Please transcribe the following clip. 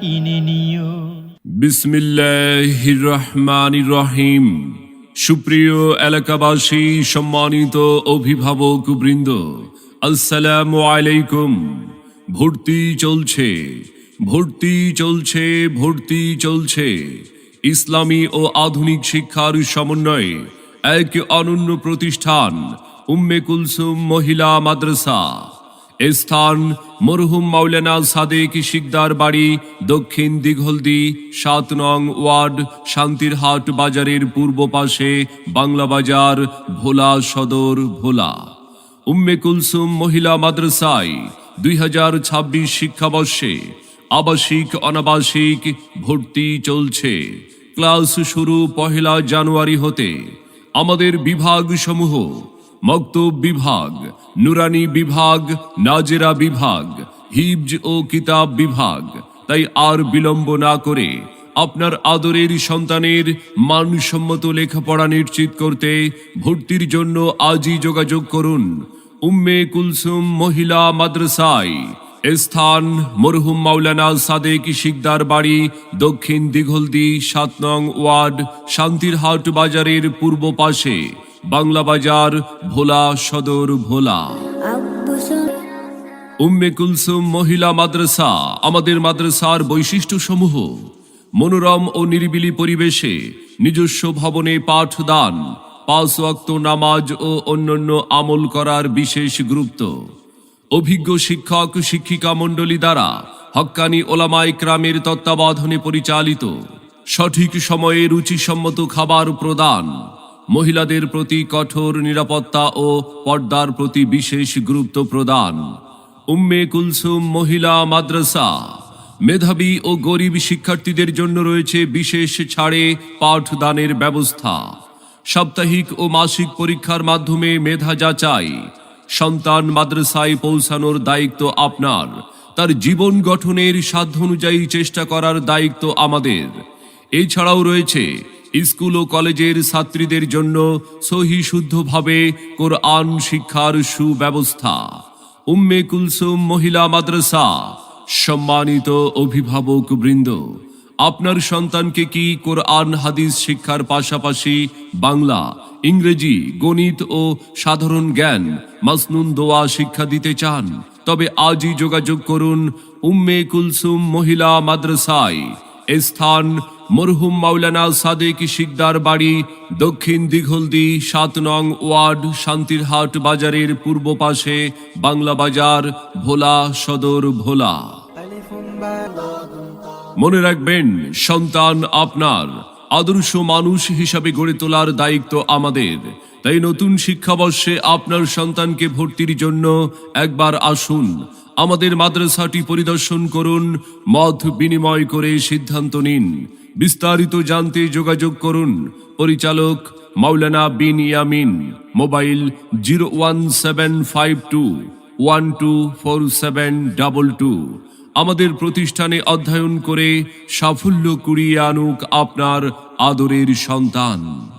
কিনে নিও। বিসমিল্লাহির রহমানির রহিম সুপ্রিয় এলাকাবাসী, সম্মানিত অভিভাবক বৃন্দ, আসসালামু আলাইকুম। ভর্তি চলছে ভর্তি চলছে ভর্তি চলছে। ইসলামী ও আধুনিক শিক্ষার সমন্বয়ে এক অনন্য প্রতিষ্ঠান, উম্মে কুলসুম মহিলা মাদ্রাসা। স্থান, মরহুম মাওলানা সাদেক শিকদার বাড়ি, দক্ষিণ দিঘলদি, সাত নং ওয়ার্ড, শান্তিরহাট বাজারের পূর্ব পাশে বাংলা বাজার, ভোলা সদর, ভোলা। উম্মে কুলসুম মহিলা মাদ্রাসায় দুই হাজার ছাব্বিশ শিক্ষাবর্ষে আবাসিক অনাবাসিক ভর্তি চলছে। ক্লাস শুরু পহেলা জানুয়ারি হতে আমাদের বিভাগ সমূহ মক্তব বিভাগ, নুরানি বিভাগ, নাজেরা বিভাগ, হিবজ ও কিতাব বিভাগ। তাই আর বিলম্ব না করে আপনার আদরের সন্তানের মানসম্মত লেখাপড়া নিশ্চিত করতে ভর্তির জন্য আজই যোগাযোগ করুন। উম্মে কুলসুম মহিলা মাদ্রাসায়, স্থান মরহুম মাওলানা সাদেক শিকদার বাড়ি, দক্ষিণ দিঘলদি, সাত নং ওয়ার্ড, শান্তিরহাট বাজারের পূর্ব পাশে। বাংলা বাজার ভোলা সদর ভোলা। উম্মে কুলসুম মহিলা মাদ্রাসা, আমাদের মাদ্রাসার বৈশিষ্ট্য সমূহ মনোরম ও নিরিবিলি পরিবেশে নিজস্ব ভবনে পাঠদান, পাঁচ ওয়াক্ত নামাজ ও অন্যান্য আমল করার বিশেষ গুরুত্ব। অভিজ্ঞ শিক্ষক, শিক্ষিকা মণ্ডলী দ্বারা হক্কানি ওলামাই ক্রামের তত্ত্বাবধানে পরিচালিত সঠিক সময়ে রুচিসম্মত খাবার প্রদান মহিলাদের প্রতি কঠোর নিরাপত্তা ও পর্দার প্রতি বিশেষ গুরুত্ব প্রদান। উম্মে কুলসুম মহিলা মাদ্রাসা। মেধাবী ও গরিব শিক্ষার্থীদের জন্য রয়েছে বিশেষ ছাড়ে পাঠদানের ব্যবস্থা। সাপ্তাহিক ও মাসিক পরীক্ষার মাধ্যমে মেধা যাচাই। সন্তান মাদ্রাসায় পৌঁছানোর দায়িত্ব আপনার। তার জীবন গঠনের সাধ্য অনুযায়ী চেষ্টা করার দায়িত্ব আমাদের। এছাড়াও রয়েছে স্কুল ও কলেজের ছাত্রীদের জন্য সহি শুদ্ধভাবে কোরআন শিক্ষার সুব্যবস্থা। উম্মে কুলসুম মহিলা মাদ্রাসা, সম্মানিত অভিভাবক বৃন্দ, আপনার সন্তানকে কি কোরআন, হাদিস শিক্ষার পাশাপাশি বাংলা, ইংরেজি, গণিত ও সাধারণ জ্ঞান, মাসনুন দোয়া শিক্ষা দিতে চান? তবে আজই যোগাযোগ করুন উম্মে কুলসুম মহিলা মাদ্রাসায়। স্থান মরহুম মাওলানা সাদেক শিকদার বাড়ি, দক্ষিণ দিঘলদি, সাত নং ওয়ার্ড, শান্তিরহাট বাজারের পূর্ব পাশে, বাংলা বাজার, ভোলা সদর ভোলা। মনে রাখবেন, সন্তান আপনার, আদর্শ মানুষ হিসাবে গড়ে তোলার দায়িত্ব আমাদের। তাই নতুন শিক্ষাবর্ষে আপনার সন্তানকে ভর্তির জন্য একবার আসুন। আমাদের মাদ্রাসাটি পরিদর্শন করুন, মত বিনিময় করে সিদ্ধান্ত নিন। বিস্তারিত জানতে যোগাযোগ করুন। পরিচালক মাওলানা Bin Yamin, mobile zero one seven five two, one two four seven double two. আমাদের প্রতিষ্ঠানে অধ্যয়ন করে সাফল্য কুড়িয়ে আনুক আপনার আদরের সন্তান।